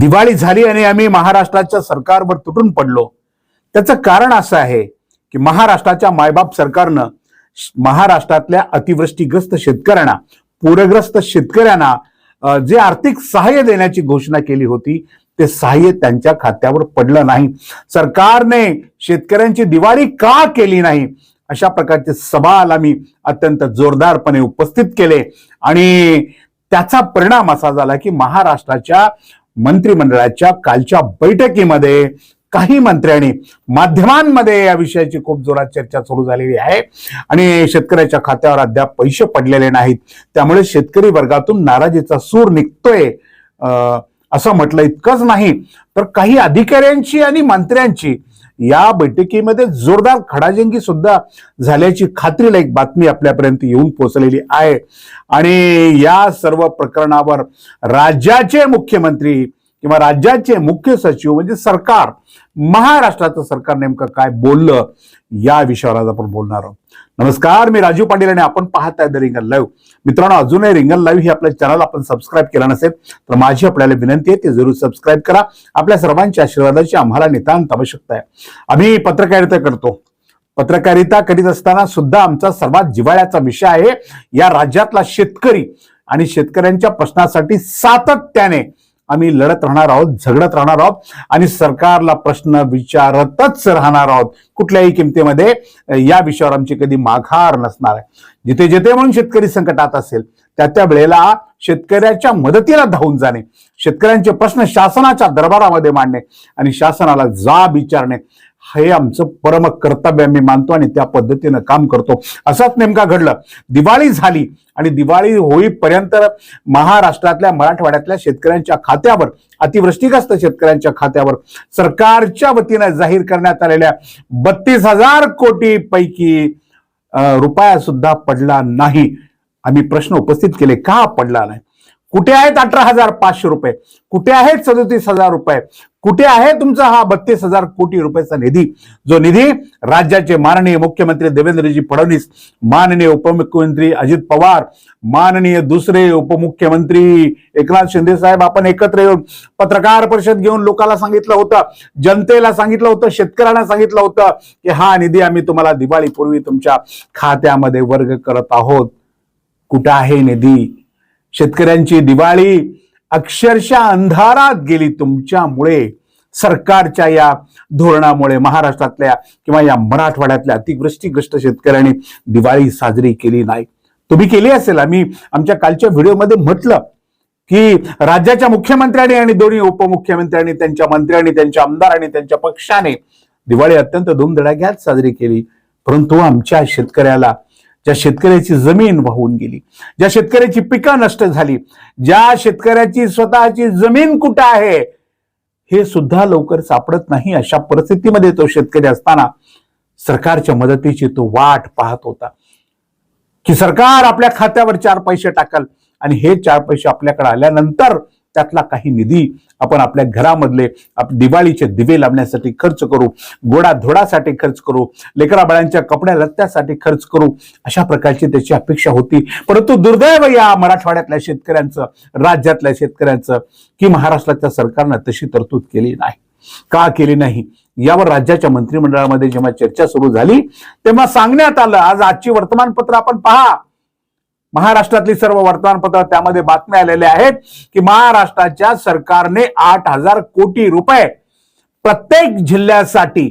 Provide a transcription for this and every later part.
दिवाळी झाली आणि आम्ही महाराष्ट्राच्या सरकारवर तुटून पडलो. त्याचं कारण असं आहे की महाराष्ट्राच्या मायबाप सरकारनं महाराष्ट्रातल्या अतिवृष्टीग्रस्त शेतकऱ्यांना पूरग्रस्त शेतकऱ्यांना जे आर्थिक सहाय्य देण्याची घोषणा केली होती ते सहाय्य त्यांच्या खात्यावर पडलं नाही. सरकारने शेतकऱ्यांची दिवाळी का केली नाही? अशा प्रकारचे सवाल आम्ही अत्यंत जोरदारपणे उपस्थित केले. आणि त्याचा परिणाम असा झाला की महाराष्ट्राच्या मंत्रिमंडळाच्या कालच्या बैठकीमध्ये काही मंत्र्यांनी माध्यमांमध्ये या विषयाची खूप जोरात चर्चा सुरू झालेली आहे. आणि शेतकऱ्याच्या खात्यावर अद्याप पैसे पडलेले नाहीत. त्यामुळे शेतकरी वर्गातून नाराजीचा सूर निघतोय असं म्हटलं इतकंच नाही. तर काही अधिकाऱ्यांची आणि मंत्र्यांची या बैठकीमध्ये जोरदार खडाजंगी सुद्धा झाल्याची खात्रीला एक बातमी आपल्यापर्यंत येऊन पोहोचलेली आहे. आणि या सर्व प्रकरणावर राज्याचे मुख्यमंत्री किंवा राज्याचे मुख्य सचिव म्हणजे सरकार महाराष्ट्राचं सरकार नेमकं काय बोललं या विषयावर आज आपण बोलणार आहोत. नमस्कार मी राजीव पाटील आणि आपण पाहत आहे द रिंगल लाईव्ह. मित्रांनो अजूनही रिंगल लाईव्ह हे आपलं चॅनल आपण सबस्क्राईब केला नसेल तर माझी आपल्याला विनंती आहे ते जरूर सबस्क्राईब करा. आपल्या सर्वांच्या आशीर्वादाची आम्हाला नितांत आवश्यकता आहे. आम्ही पत्रकारिता करतो. पत्रकारिता करीत असताना सुद्धा आमचा सर्वात जिव्हाळ्याचा विषय आहे या राज्यातला शेतकरी आणि शेतकऱ्यांच्या प्रश्नासाठी सातत्याने आम्ही लढत राहणार आहोत झगडत राहणार आहोत आणि सरकारला प्रश्न विचारतच राहणार आहोत. कुठल्याही किमतीमध्ये या विषयावर आमची कधी माघार नसणार आहे. जिथे जिथे म्हणून शेतकरी संकटात असेल त्या त्या वेळेला शेतकऱ्याच्या मदतीला धावून जाणे शेतकऱ्यांचे प्रश्न शासनाच्या दरबारामध्ये मांडणे आणि शासनाला जाब विचारणे. हे आमचं परम कर्तव्य आम्ही मानतो आणि त्या पद्धतीनं काम करतो. असंच नेमका घडलं. दिवाळी झाली आणि दिवाळी होईपर्यंत महाराष्ट्रातल्या मराठवाड्यातल्या शेतकऱ्यांच्या खात्यावर अतिवृष्टीग्रस्त शेतकऱ्यांच्या खात्यावर सरकारच्या वतीनं जाहीर करण्यात आलेल्या बत्तीस हजार कोटी पैकी रुपया सुद्धा पडला नाही. आम्ही प्रश्न उपस्थित केले. का पडला नाही? कुठे आहेत अठरा हजार पाचशे रुपये? कुठे आहेत सदोतीस हजार रुपये? कुठे आहे तुमचा हा बत्तीस हजार कोटी रुपयाचा निधी? जो निधी राज्याचे माननीय मुख्यमंत्री देवेंद्रजी फडणवीस माननीय उपमुख्यमंत्री अजित पवार माननीय दुसरे उपमुख्यमंत्री एकनाथ शिंदे साहेब आपण एकत्र येऊन पत्रकार परिषद घेऊन लोकांना सांगितलं होतं जनतेला सांगितलं होतं शेतकऱ्यांना सांगितलं होतं की हा निधी आम्ही तुम्हाला दिवाळीपूर्वी तुमच्या खात्यामध्ये वर्ग करत आहोत. कुठं आहे निधी? शेतकऱ्यांची दिवाळी अक्षरशः अंधारात गेली तुमच्यामुळे. सरकारच्या या धोरणामुळे महाराष्ट्रातल्या किंवा या मराठवाड्यातल्या अतिवृष्टीग्रस्त शेतकऱ्यांनी दिवाळी साजरी केली नाही. तुम्ही केली असेल आम्ही आमच्या कालच्या व्हिडिओमध्ये म्हटलं की राज्याच्या मुख्यमंत्र्यांनी आणि दोन्ही उपमुख्यमंत्र्यांनी त्यांच्या मंत्र्यांनी त्यांच्या आमदारांनी त्यांच्या पक्षाने दिवाळी अत्यंत धूमधडाक्यात साजरी केली. परंतु आमच्या शेतकऱ्याला ज्या शेतकऱ्याची जमीन वाहून गेली ज्या शेतकऱ्याची पिकं नष्ट झाली ज्या शेतकऱ्याची स्वतःची जमीन कुठं आहे हे सुद्धा लवकर सापडत नाही अशा परिस्थितीमध्ये तो शेतकरी असताना सरकारच्या मदतीची तो वाट पाहत होता. की सरकार आपल्या खात्यावर चार पैसे टाकल आणि हे चार पैसे आपल्याकडे आल्यानंतर त्यातला काही निधी आपण आपल्या घरामधले आप दिवाळीचे दिवे लावण्यासाठी खर्च करू गोडाधोडासाठी खर्च करू लेकराबाळांच्या कपड्या रत्त्यासाठी खर्च करू अशा प्रकारची त्याची अपेक्षा होती. परंतु दुर्दैव या मराठवाड्यातल्या शेतकऱ्यांचं राज्यातल्या शेतकऱ्यांचं की महाराष्ट्राच्या सरकारनं तशी तरतूद केली नाही. का केली नाही? यावर राज्याच्या मंत्रिमंडळामध्ये जेव्हा चर्चा सुरू झाली तेव्हा सांगण्यात आलं आज आजची वर्तमानपत्र आपण पहा. महाराष्ट्रातली सर्व वर्तमानपत्र त्यामध्ये बातम्या आलेल्या आहेत की महाराष्ट्राच्या सरकारने आठ हजार कोटी रुपये प्रत्येक जिल्ह्यासाठी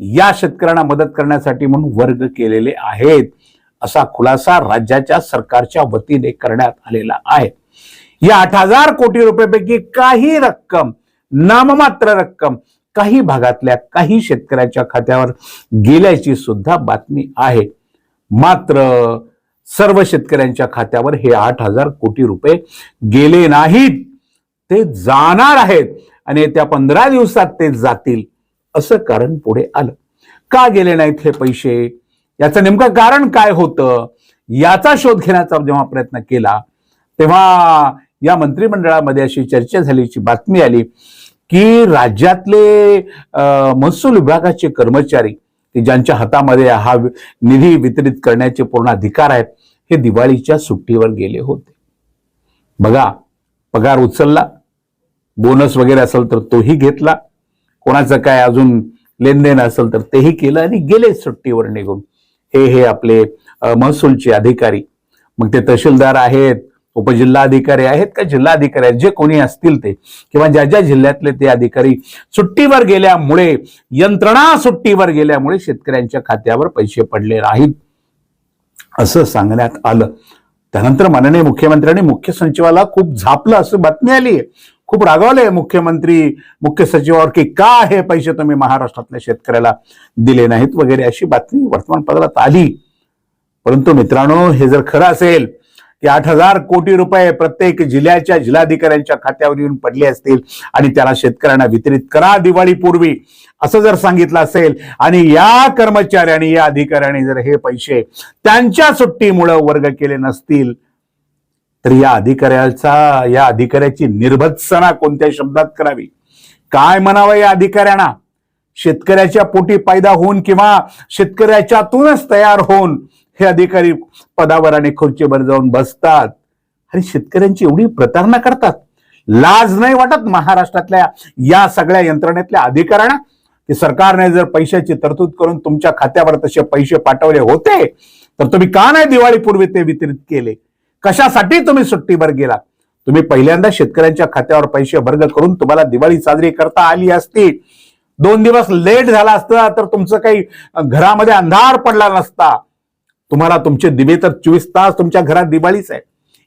या शेतकऱ्यांना मदत करण्यासाठी म्हणून वर्ग केलेले आहेत असा खुलासा राज्याच्या सरकारच्या वतीने करण्यात आलेला आहे. या आठ हजार कोटी रुपयापैकी काही रक्कम नाममात्र रक्कम काही भागातल्या काही शेतकऱ्याच्या खात्यावर गेल्याची सुद्धा बातमी आहे. मात्र सर्व शेतकऱ्यांच्या खात्यावर हे आठ हजार कोटी रुपये गेले नाहीत. ते जाणार आहेत आणि त्या पंधरा दिवसात ते जातील असं कारण पुढे आलं. का गेले नाहीत हे पैसे? याचं नेमकं कारण काय होतं? याचा शोध घेण्याचा जेव्हा प्रयत्न केला तेव्हा या मंत्रिमंडळामध्ये अशी चर्चा झाल्याची बातमी आली की राज्यातले महसूल विभागाचे कर्मचारी की ज्यांच्या हातामध्ये हा निधी वितरित करण्याचे पूर्ण अधिकार आहेत हे दिवाळीच्या सुट्टीवर गेले होते. बघा पगार उचलला. बोनस वगैरे असेल तर तोही घेतला. कोणाचं काय अजून लेनदेन असेल तर तेही केलं आणि गेले सुट्टीवर निघून. हे हे आपले महसूलचे अधिकारी. मग ते तहसीलदार आहेत उपजिल्हाधिकारी आहेत का जिल्हाधिकारी आहेत? जे कोणी असतील ते. किंवा ज्या ज्या जिल्ह्यातले ते अधिकारी सुट्टीवर गेल्यामुळे यंत्रणा सुट्टीवर गेल्यामुळे शेतकऱ्यांच्या खात्यावर पैसे पडले नाहीत. असं सांगण्यात आलं. त्यानंतर माननीय मुख्यमंत्र्यांनी मुख्य सचिवाला खूप झापलं असं बातमी आली. आहे खूप रागावले मुख्यमंत्री. मुख्य सचिवावर की का हे पैसे तुम्ही महाराष्ट्रातल्या शेतकऱ्याला दिले नाहीत वगैरे अशी बातमी वर्तमानपत्रात आली. परंतु मित्रांनो हे जर खरं असेल की आठ हजार कोटी रुपये प्रत्येक जिल्ह्याच्या जिल्हाधिकाऱ्यांच्या खात्यावर येऊन पडले असतील आणि त्याला शेतकऱ्यांना वितरित करा दिवाळीपूर्वी असं जर सांगितलं असेल आणि या कर्मचाऱ्यांनी या अधिकाऱ्यांनी जर हे पैसे त्यांच्या सुट्टीमुळे वर्ग केले नसतील तर या अधिकाऱ्याचा या अधिकाऱ्याची निर्भत्सना कोणत्या शब्दात करावी? काय म्हणावं या अधिकाऱ्यांना? शेतकऱ्याच्या पोटी पैदा होऊन किंवा शेतकऱ्याच्यातूनच तयार होऊन हे अधिकारी पदावर आणि खुर्चीवर जाऊन बसतात. आणि शेतकऱ्यांची एवढी प्रतारणा करतात. लाज नाही वाटत महाराष्ट्रातल्या या सगळ्या यंत्रणेतल्या अधिकाऱ्यांना? की सरकारने जर पैशाची तरतूद करून तुमच्या खात्यावर तसे पैसे पाठवले होते तर तुम्ही का नाही दिवाळीपूर्वी ते वितरित केले? कशासाठी तुम्ही सुट्टीवर गेला तुम्ही पहिल्यांदा शेतकऱ्यांच्या खात्यावर पैसे वर्ग करून तुम्हाला दिवाळी साजरी करता आली असती. दोन दिवस लेट झाला असता तर तुमचं काही घरामध्ये अंधार पडला नसता. तुम्हाला तुमचे दिवे तर चोवीस तास तुमच्या घरात दिवाळीच आहे.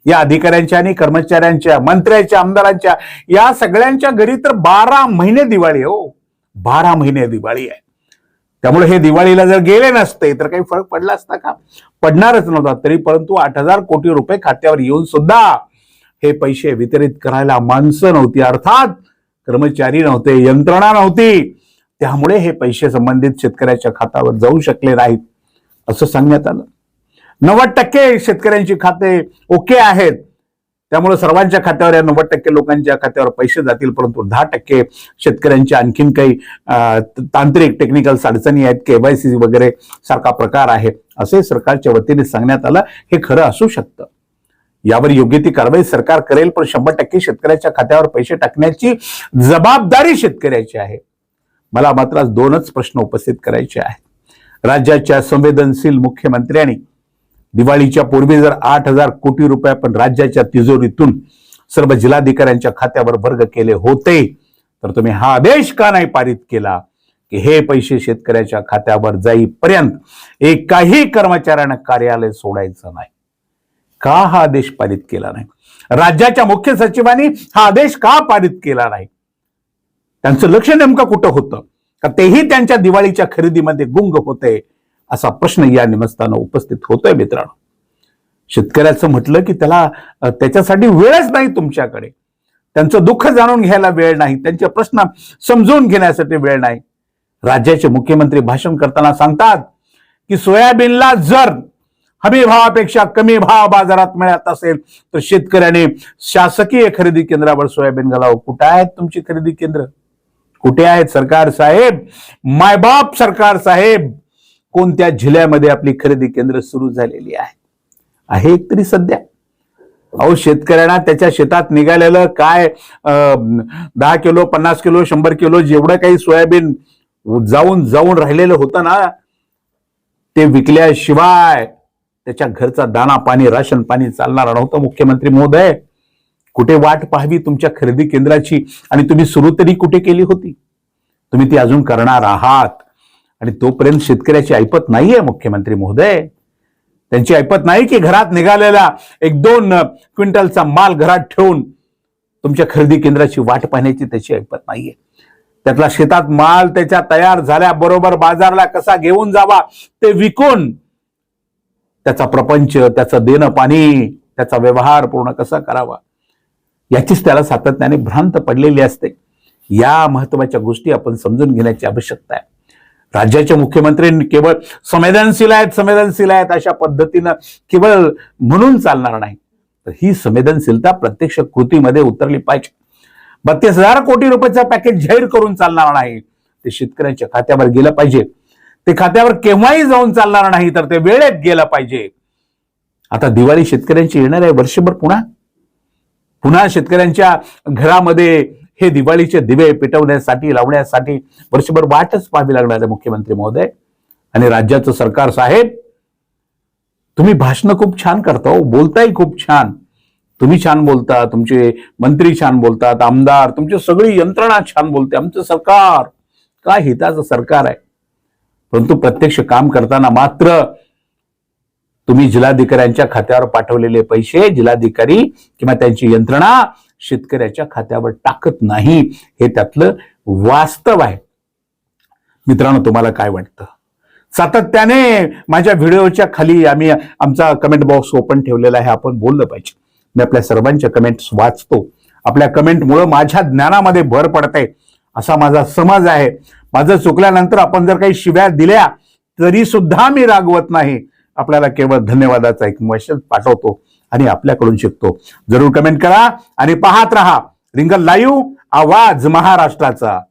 या अधिकाऱ्यांच्या आणि कर्मचाऱ्यांच्या मंत्र्यांच्या आमदारांच्या या सगळ्यांच्या घरी तर बारा महिने दिवाळी हो. बारा महिने दिवाळी आहे. त्यामुळे हे दिवाळीला जर गेले नसते तर काही फरक पडला असता का? पडणारच नव्हता तरी परंतु आठ हजार कोटी रुपये खात्यावर येऊन सुद्धा हे पैसे वितरित करायला माणसं नव्हती. अर्थात कर्मचारी नव्हते यंत्रणा नव्हती. त्यामुळे हे पैसे संबंधित शेतकऱ्याच्या खात्यावर जाऊ शकले नाहीत असं सांगण्यात आलं. नव्वद टक्के शेतकऱ्यांची खाते ओके आहेत. त्यामुळे सर्वांच्या खात्यावर या नव्वद टक्के लोकांच्या खात्यावर पैसे जातील परंतु दहा टक्के शेतकऱ्यांच्या आणखीन काही तांत्रिक टेक्निकल अडचणी आहेत केवायसी वगैरे सारखा प्रकार आहे असे सरकारच्या वतीने सांगण्यात आलं. हे खरं असू शकतं. यावर योग्य ती कारवाई सरकार करेल पण शंभर टक्के शेतकऱ्याच्या खात्यावर पैसे टाकण्याची जबाबदारी शेतकऱ्याची आहे. मला मात्र दोनच प्रश्न उपस्थित करायचे आहेत. राज्याच्या संवेदनशील मुख्यमंत्र्यांनी दिवाळीच्या पूर्वी जर आठ हजार कोटी रुपये आपण राज्याच्या तिजोरीतून सर्व जिल्हाधिकाऱ्यांच्या खात्यावर वर्ग केले होते तर तुम्ही हा आदेश का नाही पारित केला की हे पैसे शेतकऱ्याच्या खात्यावर जाईपर्यंत एकाही कर्मचाऱ्यानं कार्यालय सोडायचं नाही? का हा आदेश पारित केला नाही? राज्याच्या मुख्य सचिवांनी हा आदेश का पारित केला नाही? त्यांचं लक्ष नेमकं कुठं होतं? का तेही त्यांच्या दिवाळीच्या खरेदीमध्ये गुंग होते? असा प्रश्न या निमित्तानं उपस्थित होतोय मित्रांनो. शेतकऱ्याचं म्हटलं की त्याला त्याच्यासाठी वेळच नाही तुमच्याकडे. त्यांचं दुःख जाणून घ्यायला वेळ नाही. त्यांचे प्रश्न समजून घेण्यासाठी वेळ नाही. राज्याचे मुख्यमंत्री भाषण करताना सांगतात की सोयाबीनला जर हमी भावापेक्षा कमी भाव बाजारात मिळत असेल तर शेतकऱ्याने शासकीय खरेदी केंद्रावर सोयाबीन घालावं. कुठे आहेत तुमची खरेदी केंद्र? कुठे आहेत सरकार साहेब? मायबाप सरकार साहेब! कोणत्या जिल्ह्यामध्ये आपली खरेदी केंद्र सुरू झालेली आहे? आहे एक तरी सध्या. अहो शेतकऱ्यांना त्याच्या शेतात निघालेलं काय दहा किलो पन्नास किलो शंभर किलो जेवढं काही सोयाबीन जाऊन जाऊन राहिलेलं होतं ना ते विकल्याशिवाय त्याच्या घरचा दाना पाणी राशन पाणी चालणार नव्हतं मुख्यमंत्री महोदय. कुठे वाट पाहावी तुमच्या खरेदी केंद्राची? आणि तुम्ही सुरू तरी कुठे केली होती? तुम्ही ती अजून करणार आहात. आणि तोपर्यंत शेतकऱ्याची ऐपत नाहीये मुख्यमंत्री महोदय. त्यांची ऐपत नाही की घरात निघालेला एक दोन क्विंटलचा माल घरात ठेवून तुमच्या खरेदी केंद्राची वाट पाहण्याची त्याची ऐपत नाहीये. त्यातला शेतात माल त्याच्या तयार झाल्याबरोबर बाजारला कसा घेऊन जावा ते विकून त्याचा प्रपंच त्याचं देणं पाणी त्याचा व्यवहार पूर्ण कसा करावा? याचीच त्याला सातत्याने भ्रांत पडलेली असते. या महत्त्वाच्या गोष्टी आपण समजून घेण्याची आवश्यकता आहे. राज्याचे मुख्यमंत्री केवळ संवेदनशील आहेत संवेदनशील आहेत अशा पद्धतीनं केवळ म्हणून चालणार नाही. तर ही संवेदनशीलता प्रत्यक्ष कृतीमध्ये उतरली पाहिजे. बत्तीस हजार कोटी रुपयाचं पॅकेज जाहीर करून चालणार नाही. ते शेतकऱ्यांच्या खात्यावर गेलं पाहिजे. ते खात्यावर केव्हाही जाऊन चालणार नाही तर ते वेळेत गेलं पाहिजे. आता दिवाळी शेतकऱ्यांची येणार आहे वर्षभर पुन्हा? पुन्हा शेतकऱ्यांच्या घरामध्ये हे दिवाळीचे दिवे पेटवण्यासाठी लावण्यासाठी वर्षभर वाटच पाहावी लागणार आहे मुख्यमंत्री महोदय. आणि राज्याचं सरकार साहेब तुम्ही भाषणं खूप छान करता हो, बोलताही खूप छान. तुम्ही छान बोलता तुमचे मंत्री छान बोलतात आमदार तुमची सगळी यंत्रणा छान बोलते आमचं सरकार. काय हिताचं सरकार आहे. परंतु प्रत्यक्ष काम करताना मात्र तुम्ही जिल्हाधिकाऱ्यांच्या खात्यावर पाठवलेले पैसे जिल्हाधिकारी किंवा त्यांची यंत्रणा शेतकऱ्याच्या खात्यावर टाकत नाही. हे त्यातलं वास्तव आहे. मित्रांनो तुम्हाला काय वाटतं? सातत्याने माझ्या व्हिडिओच्या खाली आम्ही आमचा कमेंट बॉक्स ओपन ठेवलेला आहे. आपण बोललं पाहिजे. मी आपल्या सर्वांच्या कमेंट्स वाचतो. आपल्या कमेंटमुळं माझ्या ज्ञानामध्ये भर पडते. असा माझा समज आहे. माझं चुकल्यानंतर आपण जर काही शिव्या दिल्या तरी सुद्धा मी रागवत नाही. आपल्याला केवळ धन्यवादाचा एक मेसेज पाठवतो. आणि आपल्याकडून शिकतो. जरूर कमेंट करा आणि पाहत राहा. रिंगल लाईव्ह आवाज महाराष्ट्राचा.